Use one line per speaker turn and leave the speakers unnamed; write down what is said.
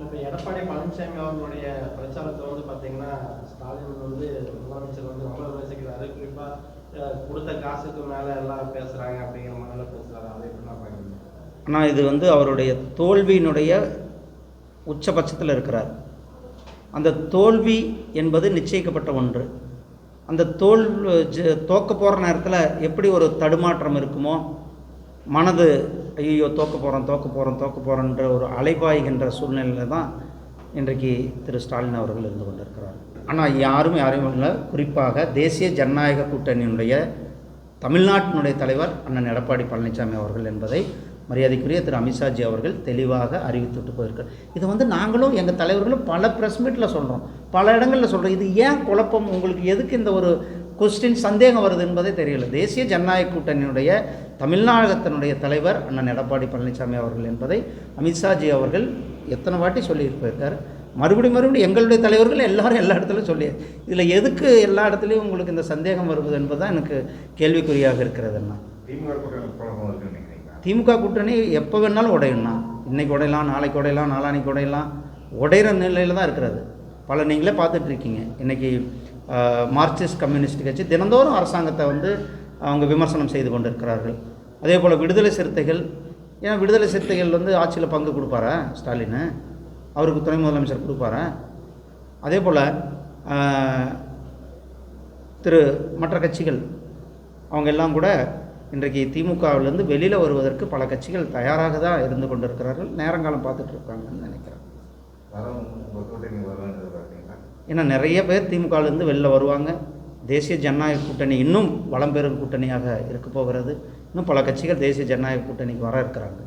இப்போ எடப்பாடி பழனிசாமி அவர்களுடைய பிரச்சாரத்தை வந்து பார்த்தீங்கன்னா ஸ்டாலின் வந்து முதலமைச்சர் வந்து ரொம்ப விமர்சிக்கிறாரு. குறிப்பாக கொடுத்த காசுக்கு மேலே எல்லாம் பேசுகிறாங்க அப்படிங்கிற மாதிரிலாம் பேசுகிறாரு அதை எப்படி நான் பார்க்குறேன்
ஆனால் இது வந்து அவருடைய தோல்வியினுடைய உச்சபட்சத்தில் இருக்கிறார். அந்த தோல்வி என்பது நிச்சயிக்கப்பட்ட ஒன்று. அந்த தோல் தோக்க போகிற நேரத்தில் எப்படி ஒரு தடுமாற்றம் இருக்குமோ மனது ஐயோ தோக்க போகிறோம் தோக்க போகிறோம் தோக்க போகிறோன்ற ஒரு அலைபாய்கின்ற சூழ்நிலையில் தான் இன்றைக்கு திரு ஸ்டாலின் அவர்கள் இருந்து கொண்டிருக்கிறார். ஆனால் யாரும் யாரும் இல்லை. குறிப்பாக தேசிய ஜனநாயக கூட்டணியினுடைய தமிழ்நாட்டினுடைய தலைவர் அண்ணன் எடப்பாடி பழனிசாமி அவர்கள் என்பதை மரியாதைக்குரிய திரு அமித்ஷாஜி அவர்கள் தெளிவாக அறிவித்துட்டு போயிருக்கார். இதை வந்து நாங்களும் எங்கள் தலைவர்களும் பல ப்ரெஸ் மீட்டில் சொல்கிறோம் பல இடங்களில் சொல்கிறோம் இது ஏன் குழப்பம்? உங்களுக்கு எதுக்கு இந்த ஒரு கொஸ்டின் சந்தேகம் வருது என்பதே தெரியல. தேசிய ஜனநாயக கூட்டணியினுடைய தமிழ்நாடகத்தினுடைய தலைவர் அண்ணன் எடப்பாடி பழனிசாமி அவர்கள் என்பதை அமித்ஷாஜி அவர்கள் எத்தனை வாட்டி சொல்லிட்டு போயிருக்கார் மறுபடியும் மறுபடியும் எங்களுடைய தலைவர்கள் எல்லாரும் எல்லா இடத்துலையும் சொல்லி இதில் எதுக்கு எல்லா இடத்துலையும் உங்களுக்கு இந்த சந்தேகம் வருவது என்பது தான் எனக்கு கேள்விக்குறியாக இருக்கிறது அண்ணா.
திமுக கூட்டணி
எப்போ வேணாலும் உடையணும்ண்ணா இன்னைக்கு உடையலாம் நாளைக்கு உடையலாம் நாளான்னைக்கு உடையலாம். உடையிற நிலையில் தான் இருக்கிறது. பல நீங்களே பார்த்துட்டு இருக்கீங்க. இன்றைக்கி மார்க்சிஸ்ட் கம்யூனிஸ்ட் கட்சி தினந்தோறும் அரசாங்கத்தை வந்து அவங்க விமர்சனம் செய்து கொண்டிருக்கிறார்கள். அதே போல் விடுதலை சிறுத்தைகள் ஏன்னா விடுதலை சிறுத்தைகள் வந்து ஆட்சியில் பங்கு கொடுப்பாரா ஸ்டாலின்? அவருக்கு துணை முதலமைச்சர் கொடுப்பாரா? அதே போல் திரு மற்ற கட்சிகள் அவங்க எல்லாம் கூட இன்றைக்கு திமுகவிலேருந்து வெளியில் வருவதற்கு பல கட்சிகள் தயாராக தான் இருந்து கொண்டிருக்கிறார்கள். நேரங்காலம் பார்த்துட்டு இருக்காங்கன்னு நினைக்கிறேன். ஏன்னா நிறைய பேர் திமுகலேருந்து வெளில வருவாங்க. தேசிய ஜனநாயக கூட்டணி இன்னும் வளம் பெறும் கூட்டணியாக இருக்க போகிறது. இன்னும் பல கட்சிகள் தேசிய ஜனநாயக கூட்டணிக்கு வர இருக்கிறாங்க.